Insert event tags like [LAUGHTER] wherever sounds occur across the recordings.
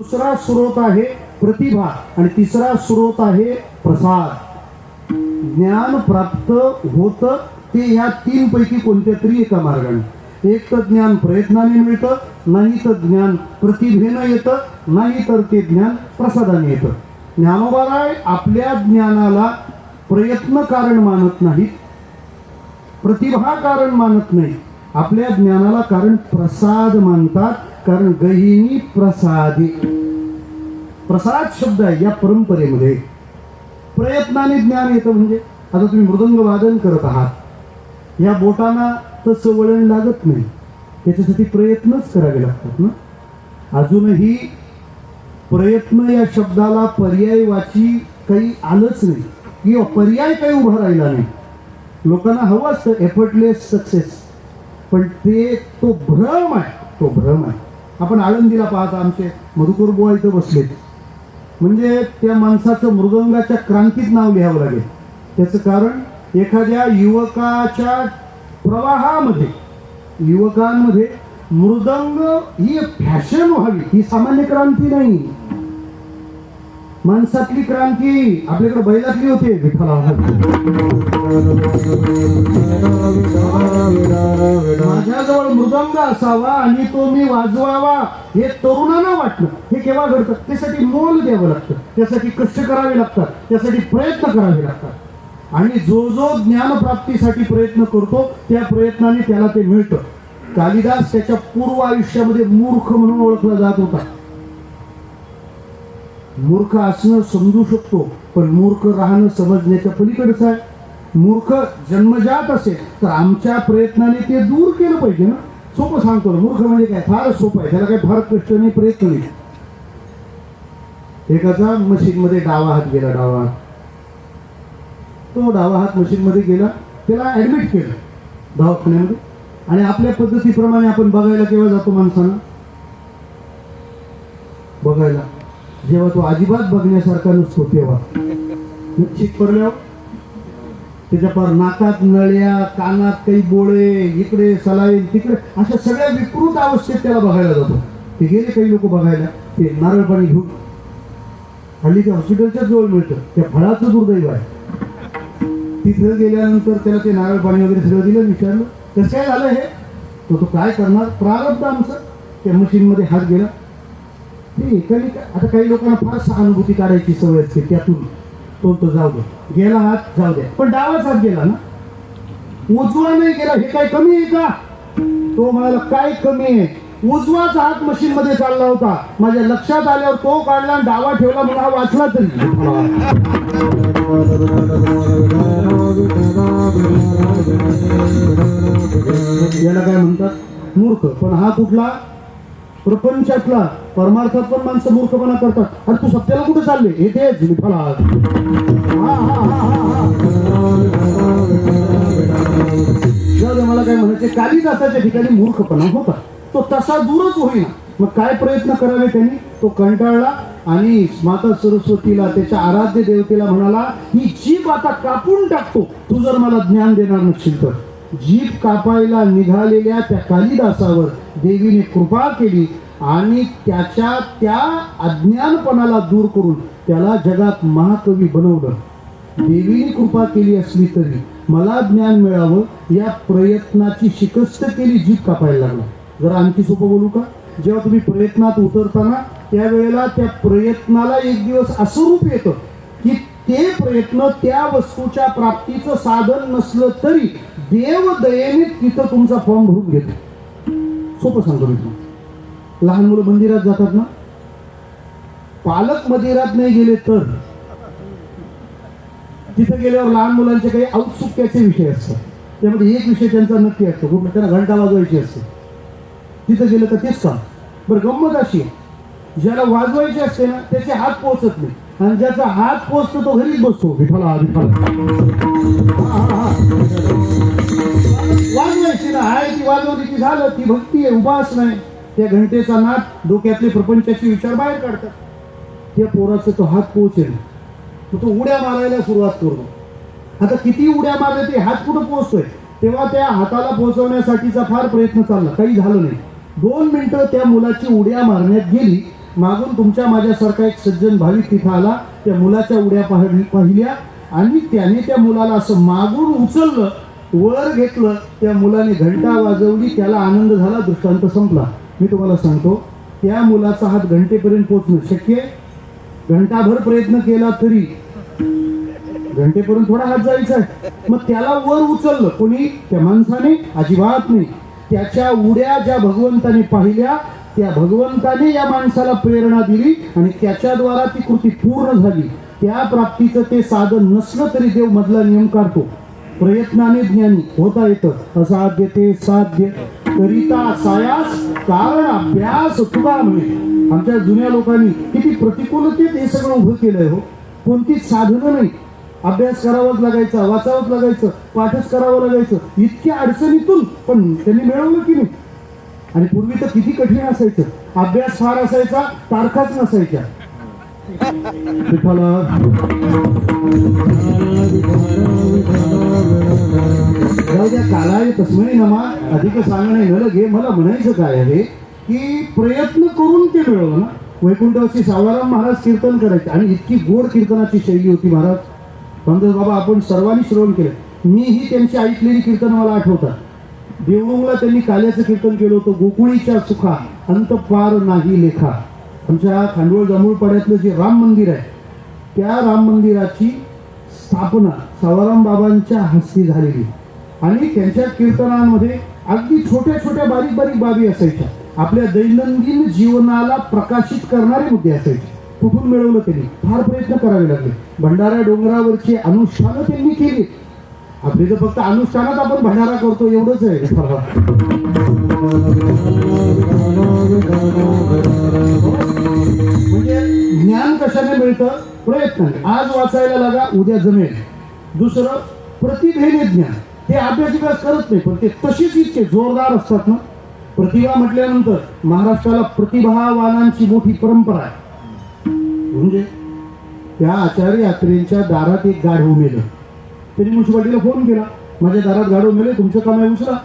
दुसरा स्रोत आहे प्रतिभा आणि तिसरा स्रोत आहे प्रसाद. ज्ञान प्राप्त होत ते या तीन पैकी कोणत्या तरी एका मार्गाने. एक तर ज्ञान प्रयत्नाने मिळतं नाही तर ज्ञान प्रतिभेनं येतं नाही तर ते ज्ञान प्रसादाने येतं. ज्ञानोबाराय आपल्या ज्ञानाला प्रयत्न कारण मानत नाहीत प्रतिभा कारण मानत नाही आपल्या ज्ञानाला कारण प्रसाद मानतात कारण गहिनी प्रसादी. प्रसाद शब्द आहे या परंपरेमध्ये. प्रयत्नाने ज्ञान येतं म्हणजे. आता तुम्ही मृदंग वादन करत आहात. या बोटांना तसं वळण लागत नाही. त्याच्यासाठी प्रयत्नच करावे लागतात ना. अजूनही प्रयत्न या शब्दाला पर्याय वाची काही आलंच नाही. किंवा पर्याय काही उभा राहिला नाही. लोकांना हवं असतं एफर्टलेस सक्सेस पण ते तो भ्रम आहे तो भ्रम आहे. आपण आळंदीला पाहता आमचे मधुकर बुवा इथं बसलेत. म्हणजे त्या माणसाचं मृदंगाच्या क्रांतीत नाव लिहावं लागेल. त्याचं कारण एखाद्या युवकाच्या प्रवाहामध्ये युवकांमध्ये मृदंग ही फॅशन व्हावी ही सामान्य क्रांती नाही. माणसातली क्रांती आपल्याकडे बैलातली होती विठ्ठला माझ्याजवळ मृदंग असावा आणि तो मी वाजवावा हे तरुणांना वाटलं. हे केव्हा घडतं? त्यासाठी मोल द्यावं लागतं. त्यासाठी कष्ट करावे लागतात. त्यासाठी प्रयत्न करावे लागतात. आणि जो जो ज्ञानप्राप्तीसाठी प्रयत्न करतो त्या प्रयत्नाने त्याला ते मिळतं. कालिदास त्याच्या पूर्व आयुष्यामध्ये मूर्ख म्हणून ओळखला जात होता. मूर्ख असणं समजू शकतो पण मूर्ख राहणं समजण्याच्या पलीकडचं आहे. मूर्ख जन्मजात असेल तर आमच्या प्रयत्नाने ते दूर केलं पाहिजे ना. सोपं सांगतो ना मूर्ख म्हणजे काय? फारच सोपं आहे. त्याला काही फार कष्ट नाही प्रयत्न नाही. एकाचा मशीनमध्ये डावा हात गेला डावा हात. तो डावा हात मशीनमध्ये गेला त्याला ऍडमिट केलं दवाखान्यामध्ये. आणि आपल्या पद्धतीप्रमाणे आपण बघायला केव्हा जातो माणसानं? बघायला. जेव्हा तो अजिबात बघण्यासारखा नसतो तेव्हा. निश्चित पडल्यावर त्याच्या पार नाकात नळ्या कानात काही बोळे इकडे सलाईन तिकडे अशा सगळ्या विकृत अवस्थेत त्याला बघायला जातो. ते गेले काही लोक बघायला ते नारळ पाणी घेऊन. हल्ली ते हॉस्पिटलच्याच जवळ मिळतं. त्या फळाचं दुर्दैव आहे. तिथं गेल्यानंतर त्याला ते नारळ पाणी वगैरे सगळं दिलं विचारलं कसं काय झालं हे? तो तो काय करणार? प्रारब्ध आमचं. त्या मशीनमध्ये हात गेला. ते एकाने आता काही लोकांना फार सहानुभूती काढायची सवय असते त्यातून. तो तो जाऊ दे. गेला हात जाऊ द्या पण डावाच हात गेला ना? उजवा नाही गेला. हे काय कमी आहे का? तो म्हणाला काय कमी आहे? उजवाच हात मशीन मध्ये चालला होता. माझ्या लक्षात आल्यावर तो काढला आणि डावा ठेवला मला हा वाचला तरी. याला काय म्हणतात? मूर्ख. पण हा कुठला? प्रपंचातला. परमार्थात पण माणसं मूर्खपणा करतात. आणि तू सत्याला कुठे चालले? हे तेच विठ्ठला मला काय म्हणायचे कालिदासाच्या ठिकाणी मूर्खपणा होता. तो तसा दूरच होईना. मग काय प्रयत्न करावे त्यांनी? तो कंटाळला आणि माता सरस्वतीला त्याच्या आराध्य देवतेला म्हणाला ही जीभ आता कापून टाकतो. तू जर मला ज्ञान देणार नसशील तर. जीभ कापायला निघालेल्या त्या कालिदासावर देवीने कृपा केली. आणि त्याच्या त्या अज्ञानपणाला दूर करून त्याला जगात महाकवी बनवलं. देवीने कृपा केली असली तरी मला ज्ञान मिळावं या प्रयत्नाची शिकस्त केली जीभ कापायला लागला. जरा आणखी सोपं बोलू का? जेव्हा तुम्ही प्रयत्नात उतरताना त्यावेळेला त्या प्रयत्नाला एक दिवस असं रूप येतं की ते प्रयत्न त्या वस्तूच्या प्राप्तीचं साधन नसलं तरी देव दयेने तिथं तुमचा फॉर्म भरून घेतो सोपं सांगतो मी तुम्हाला. लहान मुलं मंदिरात जातात ना? पालक मंदिरात नाही गेले तर? तिथं गेल्यावर लहान मुलांचे काही औत्सुक्याचे विषय असतात. त्यामध्ये एक विषय त्यांचा नक्की असतो. कुठला त्यांना घंटा वाजवायची असते. तिथं गेलं तर तेच काम. बरं गंमत अशी आहे. ज्याला वाजवायची असते ना त्याचे हात पोहोचत नाही. आणि ज्याचा हात पोहोचतो तो घरीच बसतो. विठाला वाजवायची ना आहे ती वाजवली की झालं ती भक्ती आहे उपास नाही. त्या घंटेचा नाद डोक्यातले प्रपंचाचे विचार बाहेर काढतात. त्या पोराचा तो हात पोहोचेल. तो उड्या मारायला सुरुवात करतो आता किती उड्या मारले ते हात कुठं पोहोचतोय? तेव्हा त्या हाताला पोहोचवण्यासाठीचा फार प्रयत्न चालला. काही झालं नाही. दोन मिनिटं त्या मुलाची उड्या मारण्यात गेली. मागून तुमच्या माझ्यासारखा एक सज्जन भाविक तिथं आला. त्या मुलाच्या उड्या पाहिल्या आणि त्याने त्या मुलाला असं मागून उचललं वर घेतलं. त्या मुलाने घंटा वाजवली. त्याला आनंद झाला. दृष्टांत संपला. मी तुम्हाला सांगतो त्या मुलाचा हात घंटेपर्यंत पोचणं शक्य घंटाभर प्रयत्न केला तरी घंटेपर्यंत थोडा हात जायचा आहे. मग त्याला वर उचललं कोणी? त्या माणसाने? अजिबात नाही. त्याच्या उड्या ज्या भगवंताने पाहिल्या त्या भगवंताने या माणसाला प्रेरणा दिली आणि त्याच्याद्वारा ती कृती पूर्ण झाली. त्या प्राप्तीचं ते साधन नसलं तरी देव मधला नियम काढतो. प्रयत्नाने ज्ञानी होता येतं. असाध्य ते साध्य करिता सायास कारण अभ्यास तुका म्हणे. आमच्या जुन्या लोकांनी किती प्रतिकूलतेत हे सगळं उभं केलंय हो. कोणतीच साधनं नाही. अभ्यास करावाच लागायचा वाचावंच लागायचं पाठच करावं लागायचं. इतक्या अडचणीतून पण त्यांनी मिळवलं की नाही? आणि पूर्वी तर किती कठीण असायचं. अभ्यास फार असायचा तारखाच नसायच्या. विठ्ठला जाऊ द्या कालाय तस्मय नमा अधिक सांगणे न घे मला म्हणायचं काय आहे की प्रयत्न करून ते मिळवलं ना. वैकुंठवासी सावळाराम महाराज कीर्तन करायचे. आणि इतकी गोड कीर्तनाची शैली होती महाराज. पंडित बाबा आपण सर्वांनी श्रवण केलं. मीही त्यांची ऐकलेली कीर्तन मला आठवतात. देवळूला त्यांनी काल्याचं कीर्तन केलं होतं. गोकुळीच्या सुखा अंतपार नाही लेखा. आमच्या खांडवळ जांभूळपाड्यातलं जे राम मंदिर आहे त्या राम मंदिराची स्थापना सावराम बाबांच्या हस्ती झालेली. आणि त्यांच्या कीर्तनांमध्ये अगदी छोट्या छोट्या बारीक बारीक बाबी असायच्या. आपल्या दैनंदिन जीवनाला प्रकाशित करणारे मुद्दे असायचे. कुठून मिळवलं त्यांनी? फार प्रयत्न करावे लागले. भंडारा डोंगरावरची अनुष्ठानं त्यांनी केली. आपली तर फक्त अनुष्ठानात आपण भंडारा करतो एवढंच आहे. [LAUGHS] ज्ञान मिळतं? प्रयत्न. आज वाचायला लागा उद्या जमेल. दुसरं प्रतिभेने ज्ञान. ते अभ्यासिकास करत नाही पण ते तशीच इतके जोरदार असतात ना? प्रतिभा म्हटल्यानंतर महाराष्ट्राला प्रतिभावानांची मोठी परंपरा आहे. म्हणजे त्या आचार्य यात्रेच्या दारात एक गाढव मेलं त्यांनी म्युन्सिपाल्टीला फोन केला. माझ्या दारात गाढव मेले तुमचं काम आहे उचला.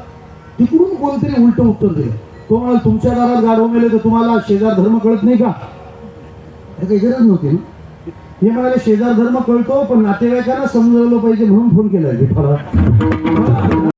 तिकडून कोणतरी उलटं उत्तर दिलं. तो म्हणाल तुमच्या दारात गाढव मेले तर तुम्हाला शेजार धर्म कळत नाही का? हे काही गरज नव्हती. ना हे म्हणाले शेजार धर्म कळतो पण नातेवाईकांना समजवलं पाहिजे म्हणून फोन केला विठ्ठला